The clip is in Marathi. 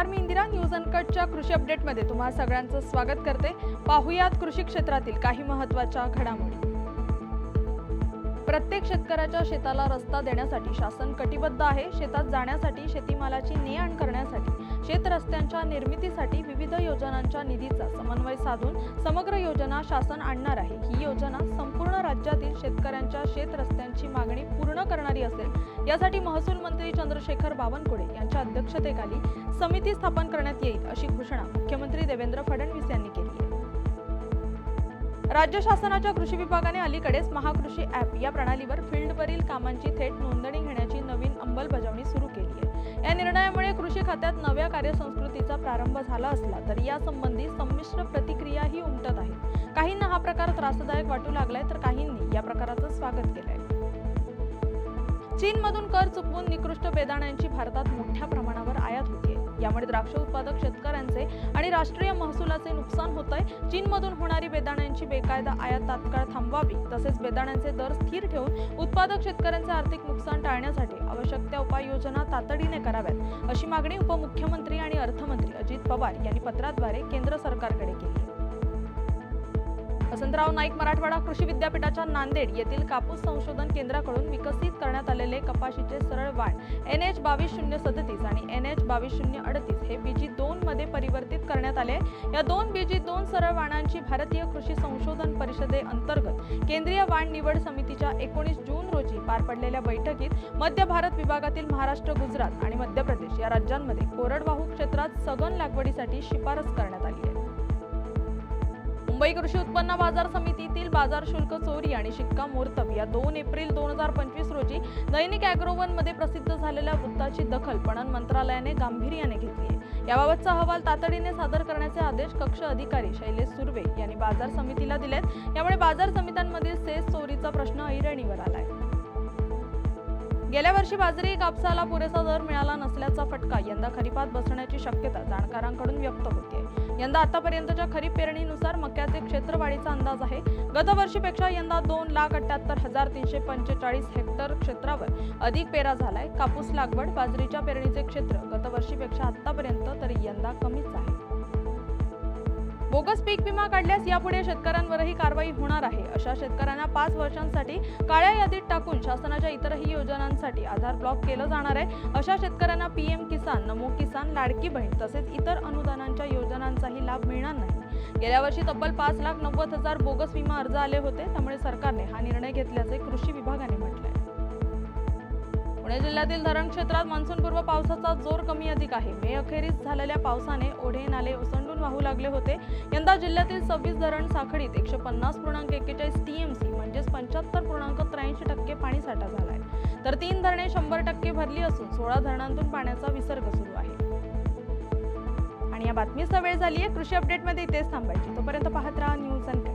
नमस्कार मी इंदिरा न्यूज अनकटच्या कृषी अपडेटमध्ये तुम्हा सगळ्यांचं स्वागत करते. पाहुयात कृषी क्षेत्रातील काही महत्त्वाच्या घडामोडी. प्रत्येक शेतकऱ्याच्या शेताला रस्ता देण्यासाठी शासन कटिबद्ध आहे. शेतात जाण्यासाठी शेतीमालाची ने आण करण्यासाठी. शेतरस्त्यांच्या निर्मितीसाठी विविध योजनांच्या निधीचा समन्वय साधून समग्र योजना शासन आणणार आहे. ही योजना संपूर्ण राज्यातील शेतकऱ्यांच्या शेतरस्त्यांची मागणी पूर्ण करणारी असेल. यासाठी महसूल मंत्री चंद्रशेखर बावनकुळे यांच्या अध्यक्षतेखाली समिती स्थापन करण्यात येईल अशी घोषणा मुख्यमंत्री देवेंद्र फडणवीस यांनी केली आहे. राज्य शासनाच्या कृषी विभागाने अलीकडेच महाकृषी ॲप या प्रणालीवर फील्डवरील कामांची थेट नोंदणी घेण्याची निर्णयामुळे कृषी खात्यात नव्या कार्यसंस्कृतीचा प्रारंभ झाला असला तरी यासंबंधी संमिश्र प्रतिक्रियाही उमटत आहेत काहींना हा प्रकार त्रासदायक वाटू लागलाय तर काहींनी या प्रकाराचं स्वागत केलंय. चीनमधून कर चुकवून निकृष्ट बेदाण्यांची भारतात मोठ्या प्रमाणावर आयात होते. यामुळे द्राक्ष उत्पादक शेतकऱ्यांचे आणि राष्ट्रीय महसुलाचे नुकसान होत आहे. चीनमधून होणारी बेदाण्यांची बेकायदा आयात तात्काळ थांबवावी तसेच बेदाण्यांचे दर स्थिर ठेवून उत्पादक शेतकऱ्यांचे आर्थिक नुकसान टाळण्यासाठी आवश्यक त्या उपाययोजना तातडीने कराव्यात अशी मागणी उपमुख्यमंत्री आणि अर्थमंत्री अजित पवार यांनी पत्राद्वारे केंद्र सरकारकडे केली वसंतराव नाईक मराठवाडा कृषी विद्यापीठाच्या नांदेड येथील कापूस संशोधन केंद्राकडून विकसित करण्यात आलेले कपाशीचे सरळ वाण एन एच बावीस शून्य सदतीस आणि एन एच बावीस शून्य अडतीस हे बीजी दोन मध्ये परिवर्तित करण्यात आले. या दोन बीजी दोन सरळ वाणांची भारतीय कृषी संशोधन परिषदे अंतर्गत केंद्रीय वाण निवड समितीच्या एकोणीस जून रोजी पार पडलेल्या बैठकीत मध्य भारत विभागातील महाराष्ट्र गुजरात आणि मध्य प्रदेश या राज्यांमध्ये कोरडवाहू क्षेत्रात सघन लागवडीसाठी शिफारस करण्यात आली आहे. मुंबई कृषी उत्पन्न बाजार समितीतील बाजार शुल्क चोरी आणि शिक्कामोर्तब या दोन एप्रिल दोन हजार पंचवीस रोजी दैनिक अॅग्रोवनमध्ये प्रसिद्ध झालेल्या वृत्ताची दखल पणन मंत्रालयाने गांभीर्याने घेतली आहे. याबाबतचा अहवाल तातडीने सादर करण्याचे आदेश कक्ष अधिकारी शैलेश सुर्वे यांनी बाजार समितीला दिलेत. यामुळे बाजार समित्यांमधील सेस चोरीचा प्रश्न ऐरणीवर आहे गेल्या वर्षी बाजरी कापसाला पुरेसा दर मिळाला नसल्याचा फटका यंदा खरीपात बसण्याची शक्यता जाणकारांकडून व्यक्त होते. यंदा आतापर्यंतच्या खरीप पेरणीनुसार मक्याचे क्षेत्र वाढीचा अंदाज आहे. गतवर्षीपेक्षा यंदा दोन लाख अठ्याहत्तर हजार तीनशे पंचेचाळीस हेक्टर क्षेत्रावर अधिक पेरा झालाय. कापूस लागवड बाजरीच्या पेरणीचे क्षेत्र गतवर्षीपेक्षा आतापर्यंत तरी यंदा कमीच आहे. बोगस पीक विमा काढल्यास यापुढे शेतकऱ्यांवरही कारवाई होणार आहे. अशा शेतकऱ्यांना पाच वर्षांसाठी काळ्या यादीत टाकून शासनाच्या इतरही योजनांसाठी आधार ब्लॉक केलं जाणार आहे. अशा शेतकऱ्यांना पीएम किसान नमो किसान लाडकी बहीण तसेच इतर अनुदानांच्या योजनांचाही लाभ मिळणार नाही. गेल्या वर्षी तब्बल पाच लाख नव्वद हजार बोगस विमा अर्ज आले होते. त्यामुळे सरकारने हा निर्णय घेतल्याचे कृषी विभागाने म्हटले पुणे जिल्ह्यातील धरण क्षेत्रात मान्सूनपूर्व पावसाचा जोर कमी अधिक आहे. मे अखेरीस झालेल्या पावसाने ओढे नाले ओसंडून वाहू लागले होते. यंदा जिल्ह्यातील सव्वीस धरण साखळीत एकशे पन्नास पूर्णांक एक्केचाळीस टीएमसी म्हणजेच पंच्याहत्तर पूर्णांक त्र्याऐंशी टक्के पाणीसाठा आहे तर तीन धरणे शंभर टक्के भरली असून सोळा धरणांतून पाण्याचा विसर्ग सुरू आहे. आणि या बातमीचा वेळ झाली आहे कृषी अपडेटमध्ये इथेच थांबायची. तोपर्यंत पाहत राहा न्यूज अँड